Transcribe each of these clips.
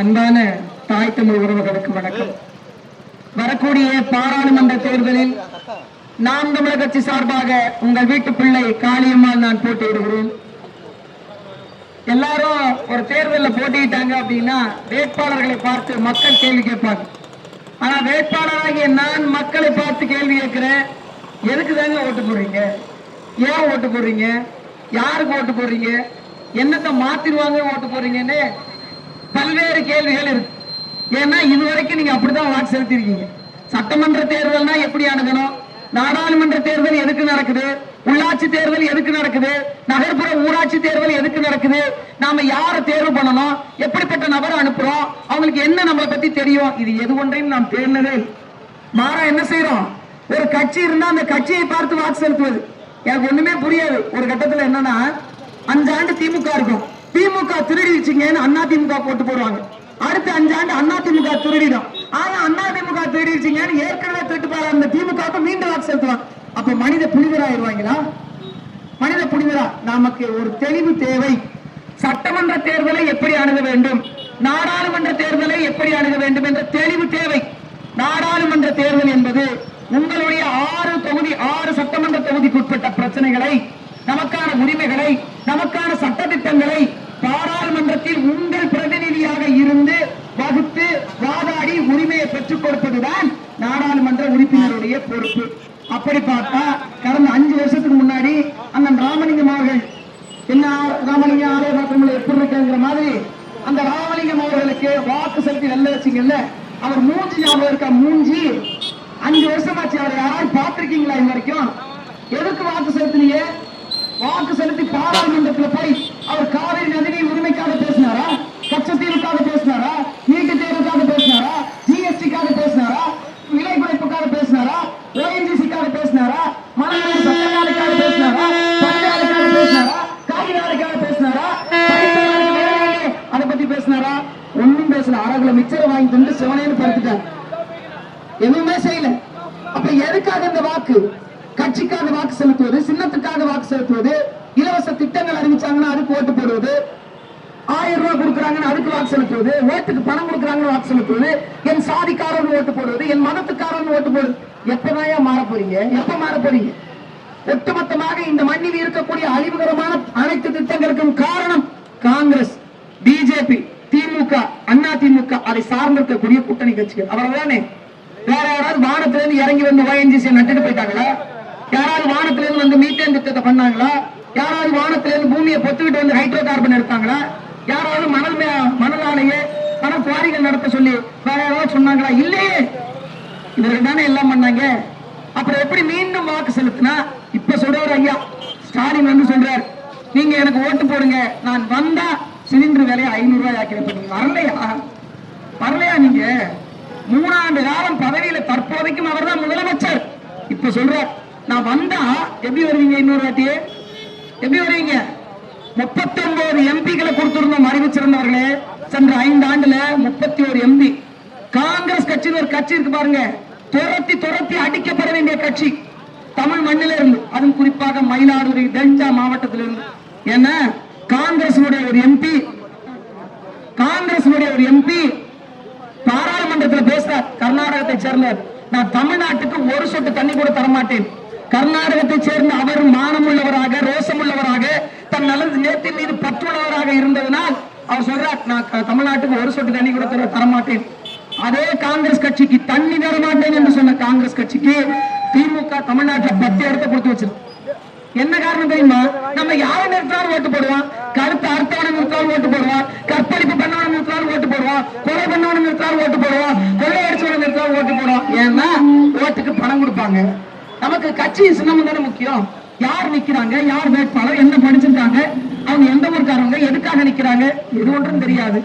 அன்பான தாய் தமிழ் உறவுகளுக்கு வணக்கம். வரக்கூடிய பாராளுமன்ற தேர்தலில் நாம் தமிழக கட்சி சார்பாக உங்கள் வீட்டு பிள்ளை காளியம்மாள் நான் போட்டியிடுகிறேன் எல்லாரும் ஒரு தேர்தலில் போட்டியிட்டாங்க அப்படின்னா வேட்பாளர்களை பார்த்து மக்கள் கேள்வி கேட்பாங்க. ஆனா வேட்பாளராகிய நான் மக்களை பார்த்து கேள்வி கேட்கிறேன். எதுக்கு தாங்க ஓட்டு போடுறீங்க? ஏன் ஓட்டு போடுறீங்க? யாருக்கு ஓட்டு போடுறீங்க? என்னத்தை மாத்திருவாங்க ஓட்டு போடுறீங்கன்னு பல்வேறு கேள்விகள் இருக்கு. ஏன்னா இதுவரைக்கும் நீங்க அப்படிதான் வாக்கு செலுத்திருக்கீங்க சட்டமன்ற தேர்தல்னா எப்படி அணுகணும்? நாடாளுமன்ற தேர்தல் எதுக்கு நடக்குது? உள்ளாட்சி தேர்தல் எதுக்கு நடக்குது? நகர்ப்புற ஊராட்சி தேர்தல் எதுக்கு நடக்குது? நாம யார தேர்வு பண்ணணும்? எப்படிப்பட்ட நபரை அனுப்புறோம்? அவங்களுக்கு என்ன நம்மளை பத்தி தெரியும்? இது எது ஒன்றையும் நாம் தேர்ந்ததே மாறா என்ன செய்யறோம் ஒரு கட்சி இருந்தா அந்த கட்சியை பார்த்து வாக்கு செலுத்துவது. எனக்கு ஒண்ணுமே புரியாது. ஒரு கட்டத்துல என்னன்னா அஞ்சாண்டு திமுக இருக்கும். திமுக திருடிடுச்சுங்கன்னு அண்ணா திமுக போட்டு போடுவாங்க. அடுத்த அஞ்சாண்டு அண்ணா திமுக திருடிடும். ஆனா அண்ணா திமுக ஏற்கனவே திருட்டு அந்த திமுக மீண்டும் வாக்கு செலுத்துவாங்க. அப்ப மனித புனிதராயிருவாங்களா மனித புனிதரா நமக்கு ஒரு தெளிவு தேவை. சட்டமன்ற தேர்தலை எப்படி அணுக வேண்டும்? நாடாளுமன்ற தேர்தலை எப்படி அணுக வேண்டும் என்ற தெளிவு தேவை. நாடாளுமன்ற தேர்தல் என்பது உங்களுடைய ஆறு தொகுதி ஆறு சட்டமன்ற தொகுதிக்குட்பட்ட பிரச்சனைகளை நமக்கான உரிமைகளை நமக்கான சட்டத்திட்டங்களை பாராளுமன்றத்தில் உங்கள் பிரதிநிதியாக இருந்து வகுத்து வாதாடி உரிமையை பெற்றுக் கொடுப்பதுதான் நாடாளுமன்ற உறுப்பினருடைய பொறுப்பு. அப்படி பார்த்தா கடந்த அஞ்சு வருஷத்துக்கு முன்னாடி அண்ணன் ராமலிங்கம் அவர்கள் என்ன ராமலிங்கம் ஆலய மாற்றங்கள் எப்படி இருக்குங்கிற மாதிரி அந்த ராமலிங்கம் அவர்களுக்கு வாக்கு செலுத்தி நல்ல வச்சிங்கல்ல அவர் மூஞ்சி ஞாபகம் இருக்கா? மூஞ்சி. அஞ்சு வருஷமாச்சு அவர் யாராவது பார்த்திருக்கீங்களா இது வரைக்கும்? எதுக்கு வாக்கு செலுத்தினீங்க வாக்கு செலுத்தி பாராளுமன்றத்துல போய் அவர் காவிரி நதிநீர் உரிமைக்காக பேசினாரா கச்சத்தீவுக்காக பேசினாரா நீட்டு தேர்வுக்காக பேசினாரா ஜிஎஸ்டிக்காக பேசினாரா விலை குறைப்புக்காக பேசினாரா ஓஎன்ஜிசிக்காக பேசினாரா மணல் சட்டக்காலுக்காக பேசினாரா பஞ்சாலுக்காக பேசினாரா காகிதாலுக்காக பேசினாரா படித்தவர்களுக்கு வேலை இல்லை. அதை பத்தி பேசினாரா ஒண்ணும் பேசல அரகுல மிச்சரை வாங்கி தந்து சிவனேன்னு படுத்துட்டார் எதுவுமே செய்யல அப்ப எதுக்காக இந்த வாக்கு கட்சிக்காக வாக்கு செலுத்துவது சின்னத்துக்காக வாக்கு செலுத்துவது இலவச திட்டங்கள் அறிவிச்சாங்கன்னா அதுக்கு ஓட்டு போடுவது ஆயிரம் ரூபாய் கொடுக்குறாங்கன்னு போடுவது ஓட்டுக்கு பணம் கொடுக்குறாங்கன்னு வாக்கு செலுத்துவது என் சாதிக்காரன் ஓட்டு போடுவது என் மதத்துக்காரன் ஓட்டு போடுவது. எப்பதான் மாற போறீங்க? எப்ப மாற போறீங்க? ஒட்டுமொத்தமாக இந்த மண்ணில் இருக்கக்கூடிய அழிவுகரமான அனைத்து திட்டங்களுக்கும் காரணம் காங்கிரஸ் பிஜேபி திமுக அண்ணா திமுக அதை சார்ந்திருக்கக்கூடிய கூட்டணி கட்சிகள். அவ்வளவுதானே வேற யாராவது வானத்திலிருந்து இறங்கி வந்து ஓஎன்ஜிசி நட்டுட்டு போயிட்டாங்களா? யாராவது வானத்திலிருந்து வந்து மீத்தேன் திட்டத்தை பண்ணாங்களா? யாராவது வானத்திலிருந்து பூமியை பொத்துக்கிட்டு வந்து ஹைட்ரோ கார்பன் எடுத்தாங்களா? யாராவது மணல் மணலாலேயே மணல் ஆலையே குவாரிகள் நடத்த சொல்லி வேற யாராவது சொன்னாங்களா? இல்லையே. இவர்கள் தானே எல்லாம் பண்ணாங்க. அப்புறம் எப்படி மீண்டும் வாக்கு செலுத்தினா? இப்ப சொல்றாரு ஐயா. ஸ்டாலின் வந்து சொல்றார் நீங்க எனக்கு ஓட்டு போடுங்க. நான் வந்தா சிலிண்டர் விலையை ஐநூறு ரூபாய் ஆக்கி வைப்பேன். நீங்க வரலையா? வரலையா நீங்க? மூணாண்டு காலம் பதவியில தற்போதைக்கும் அவர் தான் முதலமைச்சர். இப்ப சொல்றார் நான் வந்தா எப்படி வருவீங்க? இன்னொரு வாட்டி எப்படி வருவீங்க? முப்பத்தி ஒன்பது எம்பிகளை கொடுத்திருந்தோம் அறிவு சிறந்தவர்களே சென்ற ஐந்து ஆண்டுல முப்பத்தி ஒரு எம்பி காங்கிரஸ் கட்சின்னு ஒரு கட்சி இருக்கு பாருங்க. துரத்தி துரத்தி அடிக்கப்பட வேண்டிய கட்சி. தமிழ் மண்ணில இருந்து அதுவும் குறிப்பாக மயிலாடுதுறை தஞ்சா மாவட்டத்திலிருந்து. ஏன்னா காங்கிரஸ் ஒரு எம்பி காங்கிரஸ் ஒரு எம்பி பாராளுமன்றத்தில் பேசுறார். கர்நாடகத்தை சேர்ந்தவர். நான் தமிழ்நாட்டுக்கு ஒரு சொட்டு தண்ணி கூட தரமாட்டேன். கர்நாடகத்தை சேர்ந்த அவர் மானமுள்ளவராக ரோசமுள்ளவராக தன் நல்லது நேத்தின் மீது பற்றுள்ளவராக இருந்ததனால் அவர் சொல்றார் நான் தமிழ்நாட்டுக்கு ஒரு சொட்டு தண்ணி கூட தரமாட்டேன். அதே காங்கிரஸ் கட்சிக்கு தண்ணி தரமாட்டேன் என்று சொன்ன காங்கிரஸ் கட்சிக்கு திமுக தமிழ்நாட்டில் பத்து இடத்தை கொடுத்து வச்சிருக்கு. என்ன காரணம் தெரியுமா? நம்ம யாரை நிறுத்தாலும் ஓட்டு போடுவோம் கருத்து அர்த்தவனை நிறுத்தாலும் ஓட்டு போடுவோம் கற்பழிப்பு பண்ணவனை நிறுத்தாலும் ஓட்டு போடுவோம் கொலை பண்ணவனை நிறுத்தாலும் ஓட்டு போடுவோம் கொள்ளை அடிச்சவனை நிறுத்தாலும் ஓட்டு போடுவோம் ஏன்னா ஓட்டுக்கு பணம் கொடுப்பாங்க. நமக்கு கட்சி சின்னமும் தானே முக்கியம். யார் நிக்கிறாங்க? யார் வேட்பாளர்? என்ன படிச்சிருக்காங்க? அவங்க எந்த ஊருக்காரங்க எதுக்காக நிக்கிறாங்க? எது ஒன்றும் தெரியாது.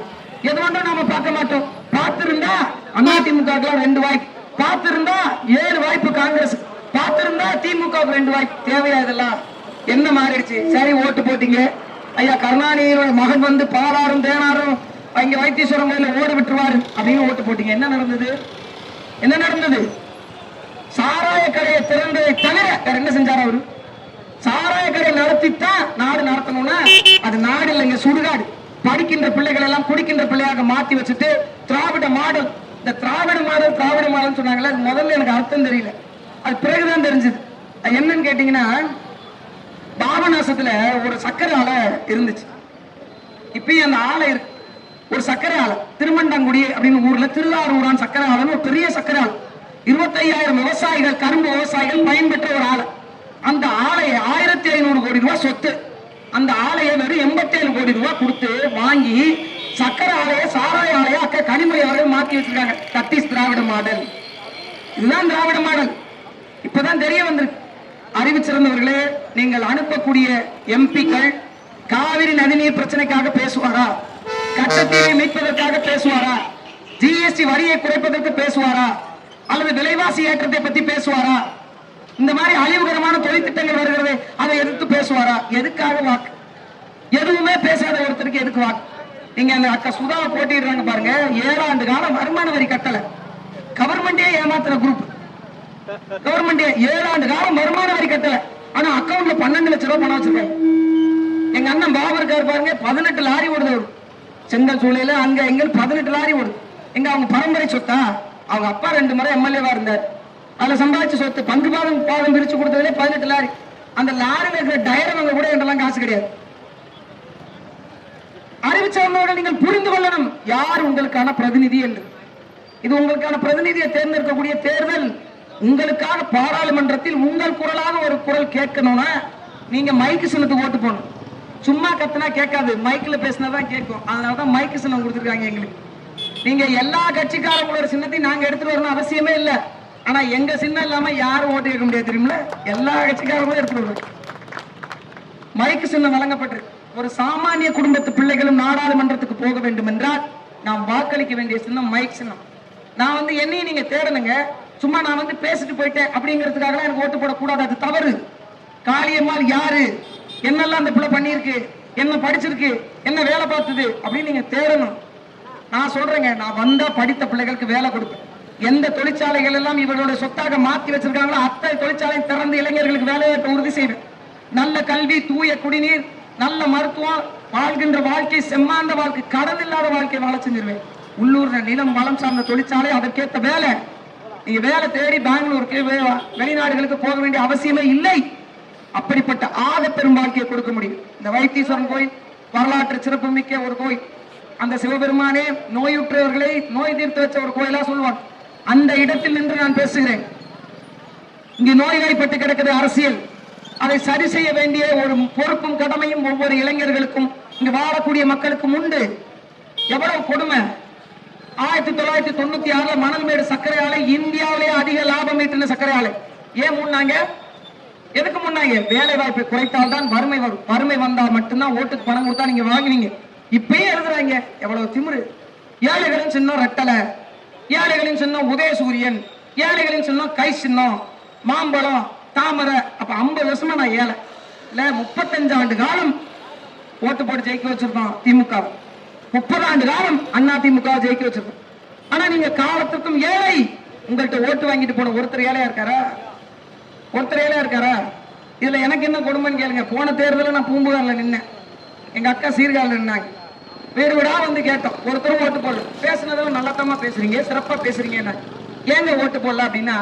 எது ஒன்றும் நாம பார்க்க மாட்டோம். பார்த்திருந்தா அதிமுக ரெண்டு வாய்ப்பு. பார்த்திருந்தா ஏழு வாய்ப்பு காங்கிரஸ். பார்த்திருந்தா திமுக ரெண்டு வாய்ப்பு. தேவையா இதெல்லாம்? என்ன மாறிடுச்சு? சரி ஓட்டு போட்டீங்க. ஐயா கருணாநிதியோட மகன் வந்து பாலாரும் தேனாரும் இங்க வைத்தீஸ்வரம் கோயில ஓட விட்டுருவாரு அப்படின்னு ஓட்டு போட்டீங்க. என்ன நடந்தது? என்ன நடந்தது? சாராய கடையை திறந்ததை தவிர என்ன செஞ்சாரு அவரு? சாராய கடை நடத்தித்தான் நாடு நடத்தணும்னா அது நாடு இல்லைங்க சுடுகாடு. படிக்கின்ற பிள்ளைகள் எல்லாம் குடிக்கின்ற பிள்ளையாக மாத்தி வச்சுட்டு திராவிட மாடல். இந்த திராவிட மாடல் திராவிட மாடல் சொன்னாங்களே அது முதல்ல எனக்கு அர்த்தம் தெரியல. அது பிறகுதான் தெரிஞ்சது. அது என்னன்னு கேட்டீங்கன்னா பாபநாசத்துல ஒரு சக்கரை ஆலை இருந்துச்சு. இப்பயும் அந்த ஆலை இருக்கு. ஒரு சக்கரை ஆலை. திருமண்டாங்குடி அப்படின்னு ஊர்ல திருவாரூரான் சக்கரை ஆலைன்னு ஒரு பெரிய சக்கரை ஆலை. இருபத்தையாயிரம் விவசாயிகள் கரும்பு விவசாயிகள் பயன்பெற்ற ஒரு ஆலை. அந்த ஆலையை ஆயிரத்தி ஐநூறு கோடி ரூபாய் சொத்து. அந்த ஆலையை வெறும் எண்பத்தி ஏழு கோடி ரூபாய் கொடுத்து வாங்கி சக்கர ஆலையை சாராய ஆலைய அக்க கனிமொழி அவர்கள் மாத்தி வச்சிருக்காங்க. That is Dravida model. இதுதான் திராவிட மாடல். இப்பதான் தெரிய வந்திருக்கு. அறிவிச்சிருந்தவர்களே நீங்கள் அனுப்பக்கூடிய எம்பிக்கள் காவிரி நதிநீர் பிரச்சனைக்காக பேசுவாரா? கட்டத்தீவை மீட்பதற்காக பேசுவாரா? ஜிஎஸ்டி வரியை குறைப்பதற்கு பேசுவாரா? அல்லது விலைவாசி ஏற்றத்தை பத்தி பேசுவாரா? இந்த மாதிரி அழிவுகரமான தொழிற்திட்டங்கள் வருகிறது அதை எதிர்த்து பேசுவாரா? எதுக்காக வாக்கு? எதுவுமே பேசாத ஒருத்தருக்கு எதுக்கு வாக்கு? நீங்க அந்த அக்கா சுதாவை போட்டிடுறாங்க பாருங்க ஏழாண்டு காலம் வருமான வரி கட்டல. கவர்மெண்டே ஏமாத்துற குரூப் கவர்மெண்ட் ஏழாண்டு காலம் வருமான வரி கட்டல. ஆனா அக்கவுண்ட்ல பன்னெண்டு லட்சம் ரூபாய் பணம் வச்சிருக்காங்க. எங்க அண்ணன் பாபர் கார் பாருங்க பதினெட்டு லாரி ஓடுது அவரு. செங்கல் சூழல அங்க எங்க பதினெட்டு லாரி ஓடுது. எங்க அவங்க பரம்பரை சொத்தா? அவங்க அப்பா ரெண்டு முறை எம்எல்ஏவா இருந்தார். அதில் சம்பாதிச்ச சொத்து பங்கு பாதம் பாதம் பிரித்து கொடுத்ததுலே பதினெட்டு லாரி. அந்த லாரில இருக்கிற டயரவங்க கூட என்றெல்லாம் காசு கிடையாது. அறிவிச்சவர்கள் நீங்கள் புரிந்து கொள்ளணும். யார் உங்களுக்கான பிரதிநிதி என்று? இது உங்களுக்கான பிரதிநிதியை தேர்ந்தெடுக்கக்கூடிய தேர்தல். உங்களுக்காக பாராளுமன்றத்தில் உங்கள் குரலாக ஒரு குரல் கேட்கணும்னா நீங்க மைக்கு சின்னத்துக்கு ஓட்டு போகணும் சும்மா கத்துனா கேட்காது. மைக்கில் பேசினா தான் கேட்கும். அதனால தான் மைக்கு சின்னம் கொடுத்துருக்காங்க எங்களுக்கு. நீங்க எல்லா கட்சிக்காரங்களோட சின்னத்தையும் நாங்கள் எடுத்துட்டு வரணும் அவசியமே இல்லை. ஆனா எங்க சின்னம் இல்லாம யாரும் ஓட்டு கேட்க முடியாது தெரியுமில எல்லா கட்சிக்காரங்களும் எடுத்துட்டு மைக்கு சின்னம் வழங்கப்பட்டிருக்கு ஒரு சாமானிய குடும்பத்து பிள்ளைகளும் நாடாளுமன்றத்துக்கு போக வேண்டும் என்றால் நாம் வாக்களிக்க வேண்டிய சின்னம் மைக் சின்னம். நான் வந்து என்னையும் நீங்க தேடணுங்க. சும்மா நான் வந்து பேசிட்டு போயிட்டேன் அப்படிங்கிறதுக்காக எனக்கு ஓட்டு போடக்கூடாது. அது தவறு. காளியம்மாள் யாரு? என்னெல்லாம் அந்த பிள்ளை பண்ணியிருக்கு? என்ன படிச்சிருக்கு? என்ன வேலை பார்த்தது? அப்படின்னு நீங்க தேடணும். நான் சொல்றேங்க நான் வந்தா படித்த பிள்ளைகளுக்கு வேலை கொடுப்பேன். எந்த தொழிற்சாலைகள் எல்லாம் இவர்களுடைய சொத்தாக மாற்றி வச்சிருக்காங்களோ அத்தனை தொழிற்சாலை திறந்து இளைஞர்களுக்கு வேலைவாய்ப்பை உறுதி செய்வேன் நல்ல கல்வி தூய குடிநீர் நல்ல மருத்துவம் வாழ்கின்ற வாழ்க்கை செம்மாந்த வாழ்க்கை கடன் இல்லாத வாழ்க்கையை வாழ செஞ்சிருவேன். உள்ளூர்ல நிலம் வளம் சார்ந்த தொழிற்சாலை அதற்கேத்த வேலை. நீங்க வேலை தேடி பெங்களூருக்கு வெளிநாடுகளுக்கு போக வேண்டிய அவசியமே இல்லை. அப்படிப்பட்ட ஆக பெரும் வாழ்க்கையை கொடுக்க முடியும். இந்த வைத்தீஸ்வரன் கோயில் வரலாற்று சிறப்புமிக்க ஒரு கோயில். அந்த சிவபெருமானே நோயுற்றவர்களை நோய் தீர்த்து வச்ச ஒரு கோயிலா சொல்லுவான் அந்த இடத்தில் நின்று நான் பேசுகிறேன். இங்கு நோய்வாய்ப்பட்டு கிடக்குது அரசியல். அதை சரி செய்ய வேண்டிய ஒரு பொறுப்பும் கடமையும் ஒவ்வொரு இளைஞர்களுக்கும் இங்கு வாழக்கூடிய மக்களுக்கும் உண்டு. எவ்வளவு கொடுமை. ஆயிரத்தி தொள்ளாயிரத்தி தொண்ணூத்தி ஆறுல மணல்மேடு சர்க்கரை ஆலை இந்தியாவிலேயே அதிக லாபம் ஈட்டின சர்க்கரை ஆலை ஏன் முன்னாங்க எதுக்கு முன்னாங்க வேலை வாய்ப்பை குறைத்தால் தான் வறுமை வரும் வறுமை வந்தால் மட்டும்தான் ஓட்டுக்கு பணம் கொடுத்தா நீங்க வாங்குவீங்க இப்பயே எழுதுறாங்க. எவ்வளவு திமிரு. ஏழைகளும் சின்னம் ரெட்டலை. ஏழைகளின் சின்னம் உதயசூரியன் ஏழைகளின் சின்னம் கை சின்னம் மாம்பழம் தாமரை அப்ப ஐம்பது வருஷமா நான் ஏழை. இல்ல முப்பத்தஞ்சு ஆண்டு காலம் ஓட்டு போட்டு ஜெயிக்க வச்சிருக்கோம் திமுக. முப்பது ஆண்டு காலம் அண்ணா திமுக ஜெயிக்க வச்சிருக்கோம். ஆனா நீங்க காலத்துக்கும் ஏழை. உங்கள்கிட்ட ஓட்டு வாங்கிட்டு போன ஒருத்தர் ஏழையா இருக்காரா? ஒருத்தர் ஏழையா இருக்காரா? இதுல எனக்கு என்ன கொடுமைன்னு கேளுங்க. போன தேர்தலில் நான் பூம்புகாரில் நின்னேன். எங்க அக்கா சீர்காழில் நின்னாங்க. வீடு வீடா வந்து கேட்டோம். ஒருத்தரும் ஓட்டு போடல. பேசுனதெல்லாம் நல்லத்தமா பேசுறீங்க சிறப்பா பேசுறீங்க என்ன? ஏங்க ஓட்டு போடல அப்படின்னா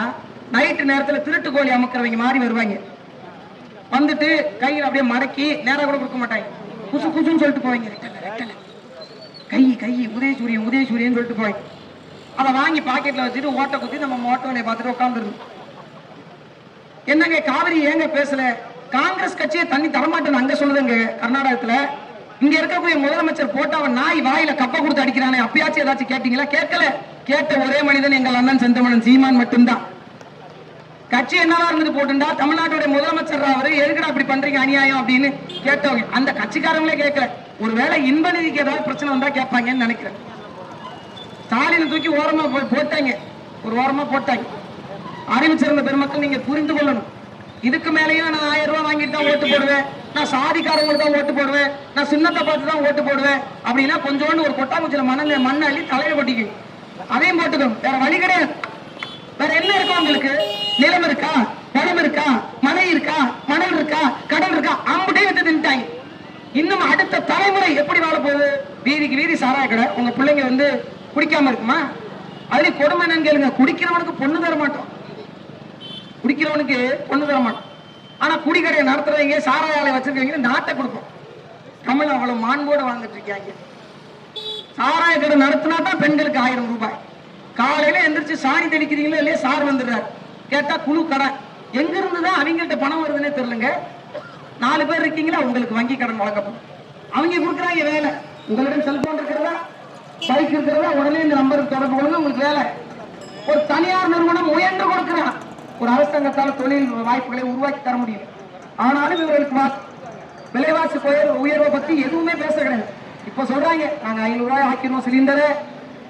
நைட்டு நேரத்துல திருட்டு கோழி அமுக்கிறவங்க மாதிரி வருவாங்க. வந்துட்டு கையில் அப்படியே மடக்கி நேரா கூட கொடுக்க மாட்டாங்க. குசு குசுன்னு சொல்லிட்டு போவாங்க. கை கை உதயசூரியன் உதயசூரியன் சொல்லிட்டு போய் அதை வாங்கி பாக்கெட்ல வச்சுட்டு ஓட்டை குத்தி நம்ம ஓட்டவனை பார்த்துட்டு உட்காந்துருந்தோம் என்னங்க காவிரி ஏங்க பேசல? காங்கிரஸ் கட்சியை தண்ணி தரமாட்டேன்னு அங்க சொல்லுதுங்க கர்நாடகத்துல. இங்க இருக்கக்கூடிய முதலமைச்சர் போட்டவன் நாய் வாயில கப்ப கொடுத்து அடிக்கிறானே அப்பயாச்சும் ஏதாச்சும் கேட்டீங்களா? கேட்கல. கேட்ட ஒரே மனிதன் எங்கள் அண்ணன் செந்தமணன் சீமான் மட்டும்தான். கட்சி என்னவா இருந்துட்டு போட்டுண்டா? தமிழ்நாட்டுடைய முதலமைச்சர் அவரு எதுக்கடா அப்படி பண்றீங்க அநியாயம் அப்படின்னு கேட்டவங்க. அந்த கட்சிக்காரங்களே கேட்கல. ஒருவேளை இன்ப நிதிக்கு ஏதாவது பிரச்சனை வந்தா கேட்பாங்கன்னு நினைக்கிறேன். ஸ்டாலினை தூக்கி ஓரமா போ- போட்டாங்க. ஒரு ஓரமா போட்டாங்க. அறிவிச்சிருந்த பெருமக்கள் நீங்க புரிந்து கொள்ளணும். இதுக்கு மேலேயும் நான் ஆயிரம் ரூபாய் வாங்கிட்டு தான் ஓட்டு போடுவேன். நான் சாதிக்காரங்களுக்கு தான் ஓட்டு போடுவேன். நான் சின்னத்தை பார்த்து தான் ஓட்டு போடுவேன். அப்படின்னா கொஞ்சோண்டு ஒரு கொட்டாங்குச்சியில மண்ண மண்ணை அள்ளி தலையில கொட்டிக்கும் அதையும் போட்டுக்கணும். வேற வழி கிடையாது. வேற என்ன இருக்கும் உங்களுக்கு? நிலம் இருக்கா? நிலம் இருக்கா? மனை இருக்கா? மணல் இருக்கா? கடல் இருக்கா? அம்புட்டே வந்து தின்ட்டாங்க இன்னும் அடுத்த தலைமுறை எப்படி வாழ போகுது? வீதிக்கு வீதி சாராய கடை. உங்க பிள்ளைங்க வந்து குடிக்காம இருக்குமா? அதுலயும் கொடுமை என்னன்னு கேளுங்க. குடிக்கிறவனுக்கு பொண்ணு தர மாட்டோம் குடிக்கிறவனுக்கு பொண்ணு தர மாட்டோம் ஆனா குடிக்கடையை நடத்துறவங்க சாராயாலை வச்சிருக்கவங்க நாட்டை கொடுப்போம் தமிழ் அவ்வளவு மாண்போடு வாழ்ந்துட்டு இருக்காங்க. சாராய கடை நடத்தினா தான் பெண்களுக்கு ஆயிரம் ரூபாய். காலையில எந்திரிச்சு சாணி தெளிக்கிறீங்களோ இல்லையா சார் வந்துடுறாரு. கேட்டா குழு கடை. எங்க இருந்து தான் அவங்கள்ட்ட பணம் வருதுன்னே தெரியலங்க. நாலு பேர் இருக்கீங்களா? உங்களுக்கு வங்கி கடன் வழங்கப்படும். அவங்க கொடுக்குறாங்க வேலை. உங்களிடம் செல்போன் இருக்கிறதா? பைக் இருக்கிறதா? உடனே இந்த நம்பருக்கு தொடர்பு கொள்ளுங்க உங்களுக்கு வேலை. ஒரு தனியார் நிறுவனம் முயன்று கொடுக்குறான். ஒரு அரசாங்கத்தால் தொழில் வாய்ப்புகளை உருவாக்கி தர முடியும் ஆனாலும் இவர்களுக்கு விலைவாசி உயர்வை பத்தி எதுவுமே பேச கிடையாது. இப்ப சொல்றாங்க நாங்க ஐநூறு ரூபாய் ஆக்கிடுவோம் சிலிண்டரு.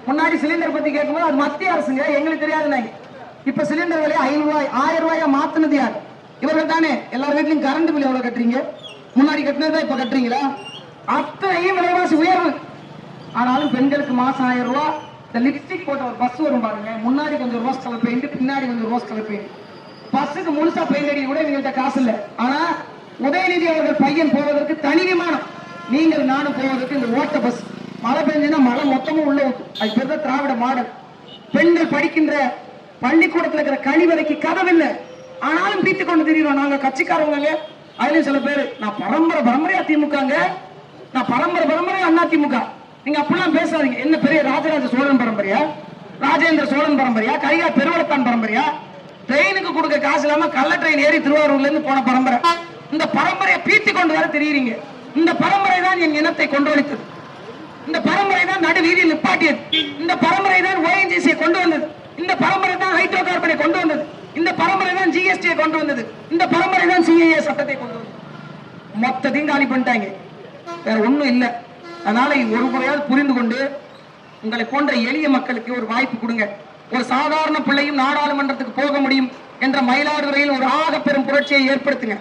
முன்னாடி சிலிண்டர் பத்தி கேட்கும்போது அது மத்திய அரசுங்க எங்களுக்கு தெரியாதுனாங்க இப்ப சிலிண்டர் விலை ஐநூறு ரூபாய் ஆயிரம் ரூபாயா மாத்தினது யார்? இவர்கள் தானே. எல்லார் வீட்லயும் கரண்ட் பில் எவ்வளவு கட்டுறீங்க? முன்னாடி கட்டினதா இப்ப கட்டுறீங்களா? அத்தனையும் விலைவாசி உயர்வு. ஆனாலும் பெண்களுக்கு மாசம் ஆயிரம் ரூபாய் இந்த லிப்ஸ்டிக் போட்ட ஒரு பஸ் வரும் பாருங்க. முன்னாடி கொஞ்சம் ரோஸ் கலர் பெயிண்ட் பின்னாடி கொஞ்சம் ரோஸ் கலர் பெயிண்ட் பஸ்ஸுக்கு முழுசா பெயிண்ட் அடிக்க கூட எங்கள்கிட்ட காசு இல்லை. ஆனா உதயநிதி அவர்கள் பையன் போவதற்கு தனி விமானம். நீங்கள் நானும் போவதற்கு இந்த ஓட்ட பஸ் மழை பெஞ்சுன்னா மழை மொத்தமும் உள்ள ஊத்தும் அது பேர் தான் திராவிட மாடல். பெண்கள் படிக்கின்ற பள்ளிக்கூடத்தில் இருக்கிற கழிவறைக்கு கதவில்லை ஆனாலும் பீத்து கொண்டு திரிகிறோம் நாங்க கட்சிக்காரவங்க அதுலயும் சில பேர் நான் பரம்பரை பரம்பரையா திமுகங்க. நான் பரம்பரை பரம்பரை அண்ணா திமுக. நீங்க அப்படிலாம் பேசாதீங்க. என்ன பெரிய ராஜராஜ சோழன் பரம்பரையா? ராஜேந்திர சோழன் பரம்பரையா? கரிகா பெருவளத்தான் பரம்பரையா? ட்ரெயினுக்கு கொடுக்க காசு இல்லாம கள்ள ட்ரெயின் ஏறி திருவாரூர்ல இருந்து போன பரம்பரை. இந்த பரம்பரையை பீத்தி கொண்டு வர தெரியுறீங்க. இந்த பரம்பரை தான் என் இனத்தை கொண்டொழித்தது இந்த பரம்பரை தான் நடு வீதியில் நிப்பாட்டியது. இந்த பரம்பரை தான் ஓஎன்ஜிசியை கொண்டு வந்தது. இந்த பரம்பரை தான் ஹைட்ரோ கார்பனை கொண்டு வந்தது. இந்த பரம்பரை தான் ஜிஎஸ்டியை கொண்டு வந்தது. இந்த பரம்பரை தான் சிஏஏ சட்டத்தை கொண்டு வந்தது. மொத்தத்தையும் காலி பண்ணிட்டாங்க. வேற ஒண்ணும் இல்லை. அதனால ஒரு முறையாவது புரிந்து கொண்டு உங்களை போன்ற எளிய மக்களுக்கு ஒரு வாய்ப்பு கொடுங்க. ஒரு சாதாரண பிள்ளையும் நாடாளுமன்றத்துக்கு போக முடியும் என்ற மயிலாடுதுறையில் ஒரு ஆக பெரும் புரட்சியை ஏற்படுத்துங்க.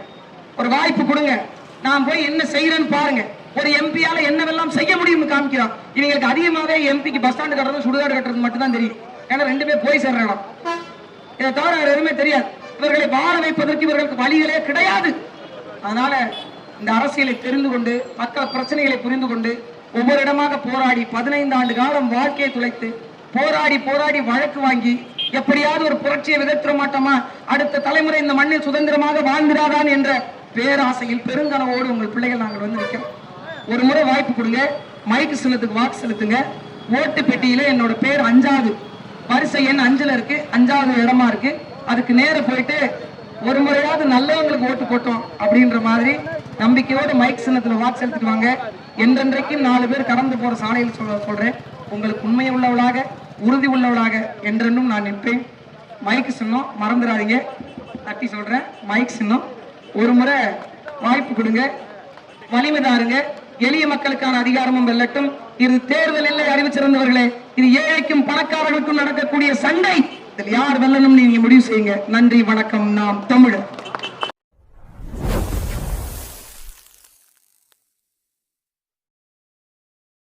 ஒரு வாய்ப்பு கொடுங்க. நான் போய் என்ன செய்யறேன்னு பாருங்க. ஒரு எம்பியால என்னவெல்லாம் செய்ய முடியும்னு காமிக்கிறான். இவங்களுக்கு அதிகமாவே எம்பிக்கு பஸ் ஸ்டாண்டு கட்டுறது சுடுகாடு கட்டுறது மட்டும் தான் தெரியும். ஏன்னா ரெண்டுமே போய் சேர்ற இடம் இதை தவிர வேற எதுவுமே தெரியாது. இவர்களை வாழ வைப்பதற்கு இவர்களுக்கு வழிகளே கிடையாது. அதனால இந்த அரசியலை தெரிந்து கொண்டு மக்கள் பிரச்சனைகளை புரிந்து கொண்டு ஒவ்வொரு இடமாக போராடி பதினைந்து ஆண்டு காலம் வாழ்க்கையை துளைத்து போராடி போராடி வழக்கு வாங்கி எப்படியாவது ஒரு புரட்சியை விதத்திட மாட்டோமா? அடுத்த தலைமுறை இந்த மண்ணில் சுதந்திரமாக வாழ்ந்திடாதான் என்ற பேராசையில் பெருங்கனவோடு உங்கள் பிள்ளைகள் நாங்கள் வந்து நிற்கிறோம். ஒரு முறை வாய்ப்பு கொடுங்க. மைக்கு சின்னத்துக்கு வாக்கு செலுத்துங்க. ஓட்டு பெட்டியில என்னோட பேர் அஞ்சாவது. வரிசை எண் அஞ்சுல இருக்கு. அஞ்சாவது இடமா இருக்கு. அதுக்கு நேர போயிட்டு ஒரு முறையாவது நல்லவங்களுக்கு ஓட்டு போட்டோம் அப்படின்ற மாதிரி நம்பிக்கையோடு மைக் சின்னத்துல வாக்கு செலுத்திட்டு வாங்க. என்றென்றைக்கும் நாலு பேர் கடந்து போற சாலையில் சொல்ல சொல்றேன். உங்களுக்கு உண்மை உள்ளவளாக உறுதி உள்ளவளாக என்றென்றும் நான் நிற்பேன். மைக் சின்னம் மறந்துடாதீங்க. தட்டி சொல்றேன். மைக் சின்னம். ஒரு முறை வாய்ப்பு கொடுங்க. வலிமை தாருங்க. எளிய மக்களுக்கான அதிகாரமும் வெல்லட்டும். இது தேர்தல் இல்லை அறிவிச்சிருந்தவர்களே இது ஏழைக்கும் பணக்காரர்களுக்கும் நடக்கக்கூடிய சண்டை. இதில் யார் வெல்லணும்னு நீங்க முடிவு செய்யுங்க. நன்றி வணக்கம். நாம் தமிழர்.